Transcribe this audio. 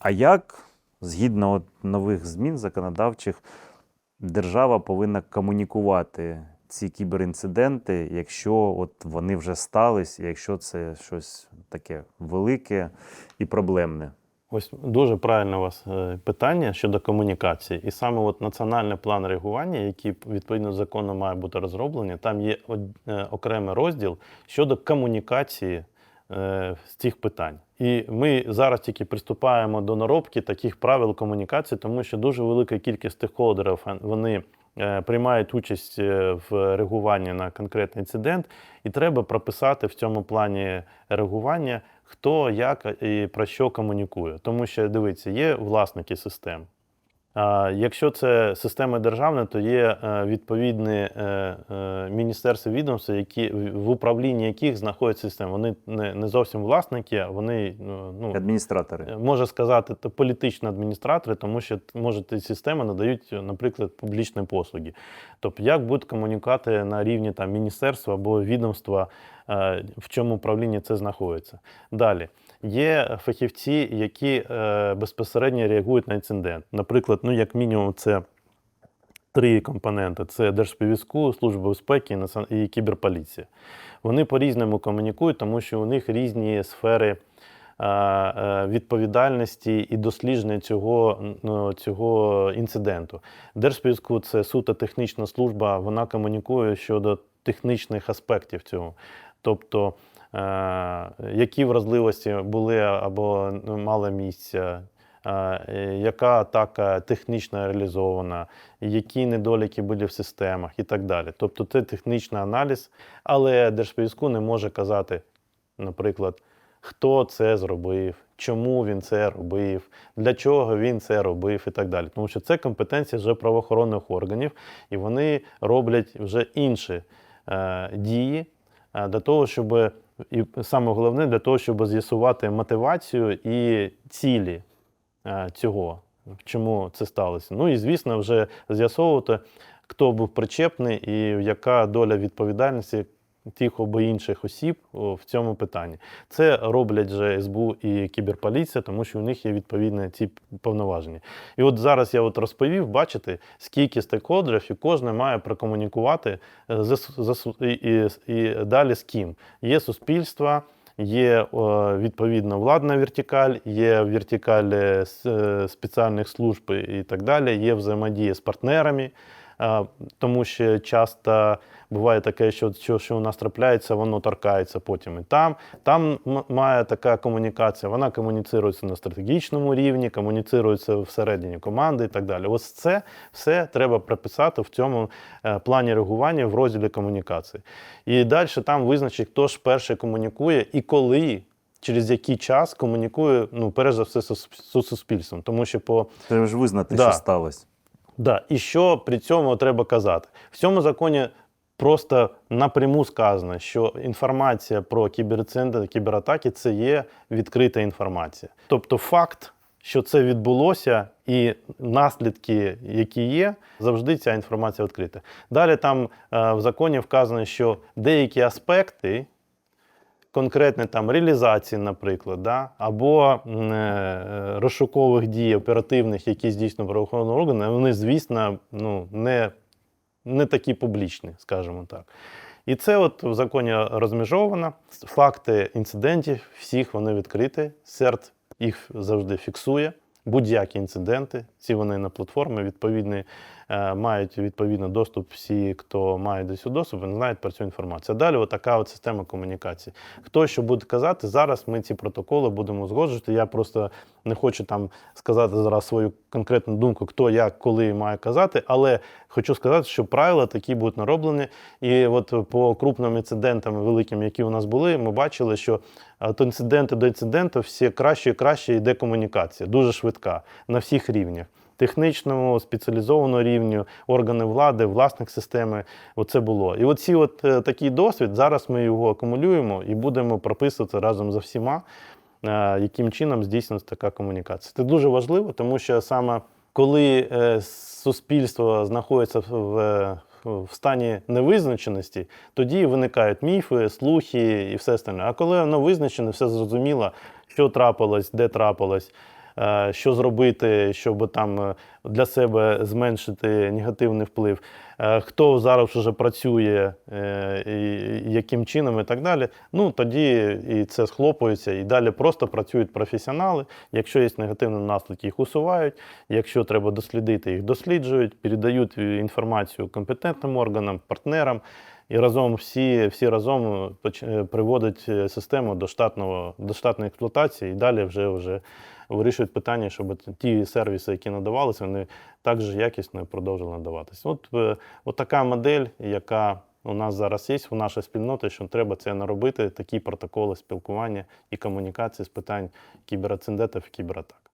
А як, згідно от нових змін законодавчих, держава повинна комунікувати ці кіберінциденти, якщо от вони вже стались, якщо це щось таке велике і проблемне? Ось дуже правильне у вас е, питання щодо комунікації. І саме от національний план реагування, який відповідно закону має бути розроблений, там є е, окремий розділ щодо комунікації е, з цих питань. І ми зараз тільки приступаємо до наробки таких правил комунікації, тому що дуже велика кількість стейкхолдерів е, вони е, приймають участь е, в реагуванні на конкретний інцидент, і треба прописати в цьому плані реагування, хто як і про що комунікує. Тому що дивіться, є власники систем. Якщо це система державна, то є е, відповідні е, е, міністерства відомства, які в управлінні яких знаходяться системи. Вони не, не зовсім власники, вони ну, ну Адміністратори. може сказати, то політичні адміністратори, тому що може ці системи надають, наприклад, публічні послуги. Тобто, як будуть комунікати на рівні там міністерства або відомства, в чому управлінні це знаходиться. Далі є фахівці, які безпосередньо реагують на інцидент. Наприклад, ну як мінімум, це. Три компоненти: це Держспіввізку, Служба безпеки і кіберполіція. Вони по-різному комунікують, тому що у них різні сфери е, відповідальності і дослідження цього, ну, цього інциденту. Держспіввізку це суто технічна служба, вона комунікує щодо технічних аспектів цього. Тобто, е, які вразливості були або ну, мали місця, яка атака технічно реалізована, які недоліки були в системах і так далі. Тобто це технічний аналіз, але Держспіввізку не може казати, наприклад, хто це зробив, чому він це робив, для чого він це робив і так далі. Тому що це компетенція вже правоохоронних органів, і вони роблять вже інші е, дії е, для того, щоб і саме головне для того, щоб з'ясувати мотивацію і цілі е, цього, чому це сталося. Ну і звісно, вже з'ясовувати, хто був причепний і яка доля відповідальності тих або інших осіб в цьому питанні. Це роблять же СБУ і кіберполіція, тому що у них є відповідні ці повноваження. І от зараз я от розповів, бачите, скільки стейкхолдерів, і кожен має прокомунікувати е, і, далі з ким. Є суспільство, є о, відповідно владна вертикаль, є вертикаль е, е, спеціальних служб і так далі, є взаємодія з партнерами. Тому що часто буває таке, що, що, що у нас трапляється, воно торкається потім і там. Там має така комунікація, вона комуніцирується на стратегічному рівні, комуніцирується всередині команди і так далі. Ось це все треба прописати в цьому е, плані реагування в розділі комунікації. І далі там визначить, хто ж перший комунікує і коли. Через який час комунікує, ну, перш за все, з суспільством. Тому що по Треба ж визнати, Да. що сталося. Да. І що при цьому треба казати? В цьому законі просто напряму сказано, що інформація про кіберцентри, кібератаки це є відкрита інформація. Тобто факт, що це відбулося, і наслідки, які є, завжди ця інформація відкрита. Далі там е, в законі вказано, що деякі аспекти конкретне там реалізації, наприклад, да? або е, розшукових дій оперативних, які здійснює правоохоронні органи, вони, звісно, ну, не, не такі публічні, скажімо так. І це от в законі розмежовано. Факти інцидентів, всіх вони відкриті. СЕРТ їх завжди фіксує. Будь-які інциденти, ці вони на платформі відповідні, е, мають відповідно доступ. Всі, хто має до цього доступ, вони знають про цю інформацію. Далі от така от система комунікації. Хто що буде казати, зараз ми ці протоколи будемо узгоджувати. Я просто не хочу там сказати зараз свою конкретну думку, хто як, коли має казати, але хочу сказати, що правила такі будуть нароблені. І от по крупним інцидентам великим, які у нас були, ми бачили, що від інциденту до інциденту все краще і краще йде комунікація, дуже швидка на всіх рівнях. Технічному, спеціалізованому рівню, органи влади, власник системи. Оце було. І оці от е, такий досвід, зараз ми його акумулюємо і будемо прописувати разом за всіма, е, яким чином здійснюється така комунікація. Це дуже важливо, тому що саме коли е, суспільство знаходиться в, в, стані невизначеності, тоді виникають міфи, слухи і все остальне. А коли воно визначене, все зрозуміло, що трапилось, де трапилось. Е, що зробити, щоб там е, для себе зменшити негативний вплив, е, хто зараз вже працює, яким чином і так далі. Ну тоді і це схлопується, і далі просто працюють професіонали. Якщо є негативні наслідки, їх усувають. Якщо треба дослідити, їх досліджують, передають інформацію компетентним органам, партнерам. І разом всі, всі разом поч- е, приводять е, систему до штатного до штатної експлуатації, і далі вже, вже вирішують питання, щоб ті сервіси, які надавалися, вони також якісно продовжили надаватися. От, е, от така модель, яка у нас зараз є у нашій спільноті, що треба це наробити, такі протоколи спілкування і комунікації з питань кіберацидентів і кібератак.